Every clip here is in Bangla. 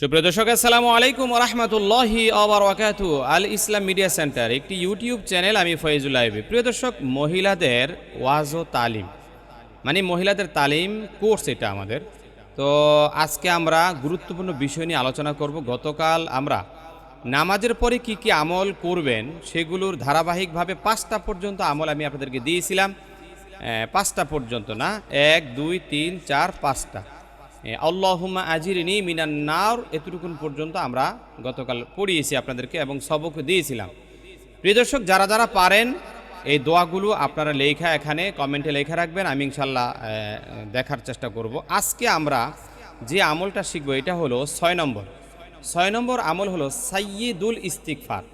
সুপ্রিয় দর্শক, আসসালামু আলাইকুম রহমতুল্লাহি ওবরাকাতু আল ইসলাম মিডিয়া সেন্টার, একটি ইউটিউব চ্যানেল আমি ফয়েজুল আইবি। প্রিয় দর্শক, মহিলাদের ওয়াজ ও তালিম মানে মহিলাদের তালিম কোর্স এটা আমাদের। তো আজকে আমরা গুরুত্বপূর্ণ বিষয় নিয়ে আলোচনা করব। গতকাল আমরা নামাজের পরে কি কি আমল করবেন, সেগুলোর ধারাবাহিকভাবে পাঁচটা পর্যন্ত আমল আমি আপনাদেরকে দিয়েছিলাম। পাঁচটা পর্যন্ত না, এক, দুই, তিন, চার, পাঁচটা। আল্লাহুমা আজিরিনি মিনান নার, এতটুকুন পর্যন্ত আমরা গতকাল পড়িয়েছি আপনাদেরকে এবং সবক দিয়েছিলাম। প্রিয় দর্শক, যারা যারা পারেন, এই দোয়াগুলো আপনারা লেখা এখানে, কমেন্টে লেখা রাখবেন, আমি ইনশাল্লাহ দেখার চেষ্টা করব। আজকে আমরা যে আমলটা শিখব, এটা হলো ছয় নম্বর। ছয় নম্বর আমল হলো সাইয়েদুল ইস্তিকফার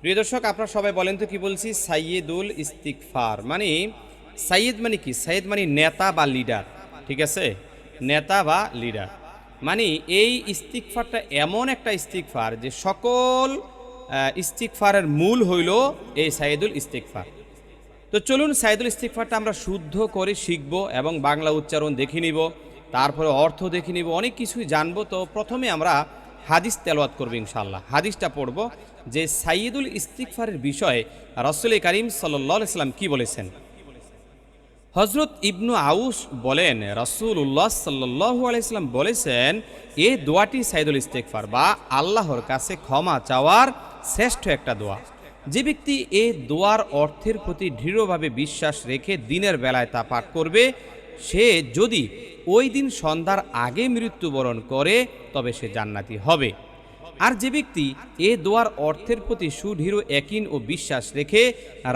প্রিয় দর্শক, আপনারা সবাই বলেন তো কি বলছি? সাইয়েদুল ইস্তিকফার মানে সাইয়েদ মানে কি? সাইয়েদ মানে নেতা বা লিডার ঠিক আছে? নেতা বা লিডার। মানে এই ইস্তিকফারটা এমন একটা ইস্তিকফার যে সকল ইস্তিকফারের মূল হইল এই সাইয়দুল ইস্তিকফার তো চলুন সাইদুল ইস্তিকফারটা আমরা শুদ্ধ করে শিখব এবং বাংলা উচ্চারণ দেখে নিব, তারপরে অর্থ দেখে নিব, অনেক কিছুই জানব। তো প্রথমে আমরা হাদিস তেলাওয়াত করব ইনশাল্লাহ হাদিসটা পড়ব যে সাইয়দুল ইস্তিকফারের বিষয়ে রসুল করিম সাল্লাহ সাল্লাম কি বলেছেন? হজরত ইবনু আউস বলেন রসুল উল্লাহ সাল্লাহ আলাইসাল্লাম বলেছেন, এ দোয়াটি সাইদুল ইস্তেকফার বা আল্লাহর কাছে ক্ষমা চাওয়ার শ্রেষ্ঠ একটা দোয়া। যে ব্যক্তি এ দোয়ার অর্থের প্রতি দৃঢ়ভাবে বিশ্বাস রেখে দিনের বেলায় তা পাঠ করবে, সে যদি ওই দিন সন্ধ্যার আগে মৃত্যুবরণ করে, তবে সে জান্নাতি হবে। আর যে ব্যক্তি এ দোয়ার অর্থের প্রতি সুদৃঢ় একিন ও বিশ্বাস রেখে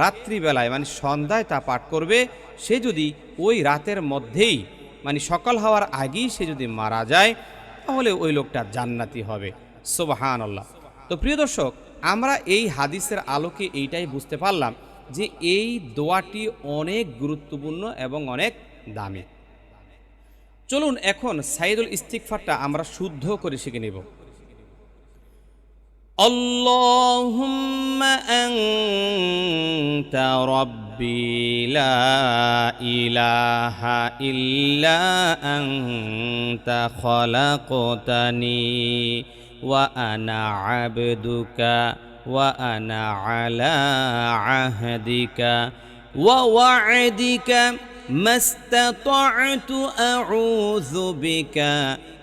রাত্রিবেলায় মানে সন্ধ্যায় তা পাঠ করবে, সে যদি ওই রাতের মধ্যেই মানে সকাল হওয়ার আগেই সে যদি মারা যায়, তাহলে ওই লোকটা জান্নাতি হবে। সোবাহান আল্লাহ তো প্রিয় দর্শক, আমরা এই হাদিসের আলোকে এইটাই বুঝতে পারলাম যে এই দোয়াটি অনেক গুরুত্বপূর্ণ এবং অনেক দামি। চলুন এখন সাইদুল ইস্তিকফারটা আমরা শুদ্ধ করে শিখে নেব। اللهم أنت ربي لا إله إلا أنت خلقتني وأنا عبدك وأنا على عهدك ووعدك ما استطعت أعوذ بك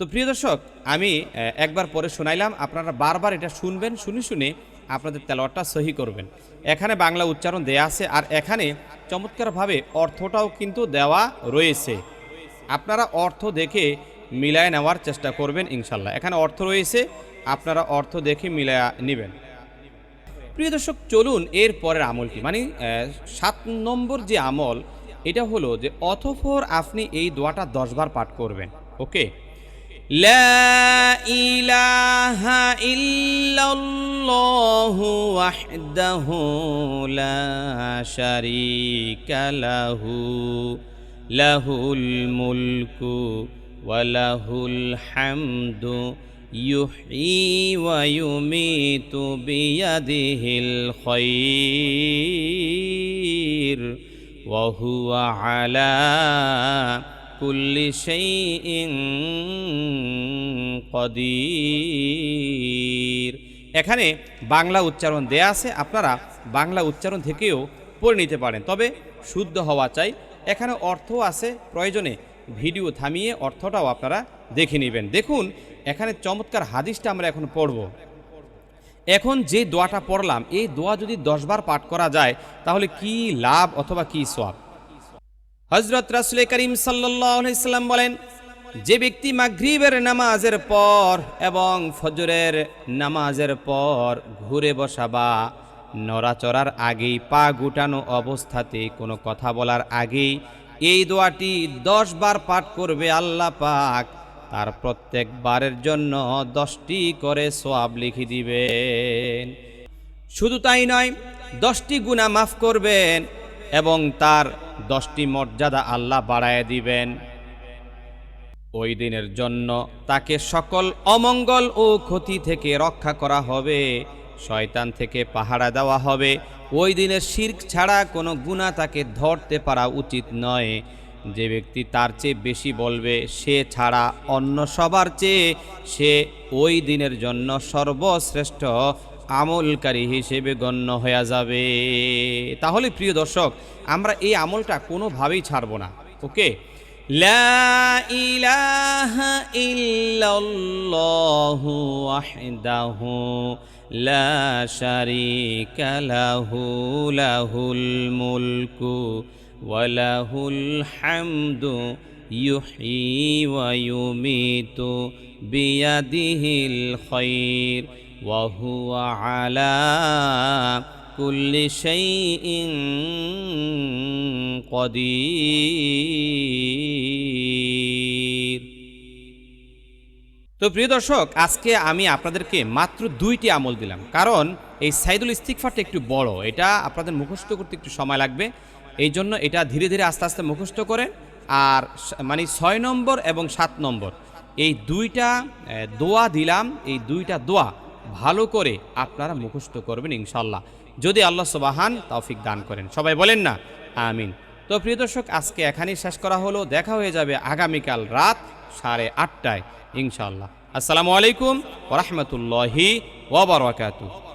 তো প্রিয় দর্শক, আমি একবার পরে শোনাইলাম, আপনারা বারবার এটা শুনবেন, শুনে শুনে আপনাদের তেলাওয়াতটা সহি করবেন। এখানে বাংলা উচ্চারণ দেয়া আছে, আর এখানে চমৎকারভাবে অর্থটাও কিন্তু দেওয়া রয়েছে। আপনারা অর্থ দেখে মিলায় নেওয়ার চেষ্টা করবেন, ইনশাল্লাহ। এখানে অর্থ রয়েছে, আপনারা অর্থ দেখে মিলায়া নেবেন। প্রিয় দর্শক, চলুন এর পরের আমলটি মানে সাত নম্বর যে আমল, এটা হলো যে অথফর আপনি এই দোয়াটা দশবার পাঠ করবেন, ওকে? لا إله إلا الله وحده لا شريك له. له الملك وله الحمد. يحيي ويميت بيده الخير. وهو على كل شيء قدير এখানে বাংলা উচ্চারণ দেয়া আছে আপনারা বাংলা উচ্চারণ থেকেও পড়ে নিতে পারেন তবে শুদ্ধ হওয়া চাই এখানে অর্থ আছে প্রয়োজনে ভিডিও থামিয়ে অর্থটাও আপনারা দেখে নেবেন দেখুন এখানে চমৎকার হাদিসটা আমরা এখন পড়ব এখন যে দোয়াটা পড়লাম এই দোয়া যদি দশবার পাঠ করা যায় তাহলে কি লাভ অথবা কি সোয়াব হজরত রাসুল করিম সাল্লাম বলেন, যে ব্যক্তি মাগরিবের নামাজের পর এবং ফজরের নামাজের পর ঘুরে বসা বা নড়াচড়ার আগেই পা গুটানো অবস্থাতে কোনো কথা বলার আগেই এই দোয়াটি দশ বার পাঠ করবে আল্লাহ পাক। তার প্রত্যেকবারের জন্য দশটি করে সোয়াব লিখে দিবেন। শুধু তাই নয়, দশটি গুণা মাফ করবেন এবং তার দশটি মর্যাদা আল্লাহ বাড়ায় দিবেন। ওই দিনের জন্য তাকে সকল অমঙ্গল ও ক্ষতি থেকে রক্ষা করা হবে, শয়তান থেকে পাহারা দেওয়া হবে। ওই দিনের শির্ক ছাড়া কোনো গুণা তাকে ধরতে পারা উচিত নয়। যে ব্যক্তি তার চেয়ে বেশি বলবে, সে ছাড়া অন্য সবার চেয়ে সে ওই দিনের জন্য সর্বশ্রেষ্ঠ আমলকারী হিসেবে গণ্য হয়ে যাবে। তাহলে প্রিয় দর্শক, আমরা এই আমলটা কোনোভাবেই ছাড়বো না। ওকে? ইয়ুহি ওয়া ইউমিতু বিয়াদিহিল খায়র। وهو على كل شيء قدير তো প্রিয় দর্শক আজকে আমি আপনাদেরকে মাত্র দুইটি আমল দিলাম কারণ এই সাইদুল ইস্তিকফারটা একটু বড় এটা আপনাদের মুখস্থ করতে একটু সময় লাগবে এই জন্য এটা ধীরে ধীরে আস্তে আস্তে মুখস্থ করেন আর স- মানে ছয় নম্বর এবং সাত নম্বর এই দুইটা আহ, দোয়া দিলাম এই দুইটা দোয়া ভালো করে আপনারা মুখস্থ করবেন ইনশাল্লাহ যদি আল্লাহ সুবাহান তৌফিক দান করেন। সবাই বলেন না? আমিন। তো প্রিয় দর্শক, আজকে এখানেই শেষ করা হলো। দেখা হয়ে যাবে আগামীকাল রাত সাড়ে আটটায় ইনশাল্লাহ আসসালামু আলাইকুম ওরহমতুল্লাহি ওবরাকাতু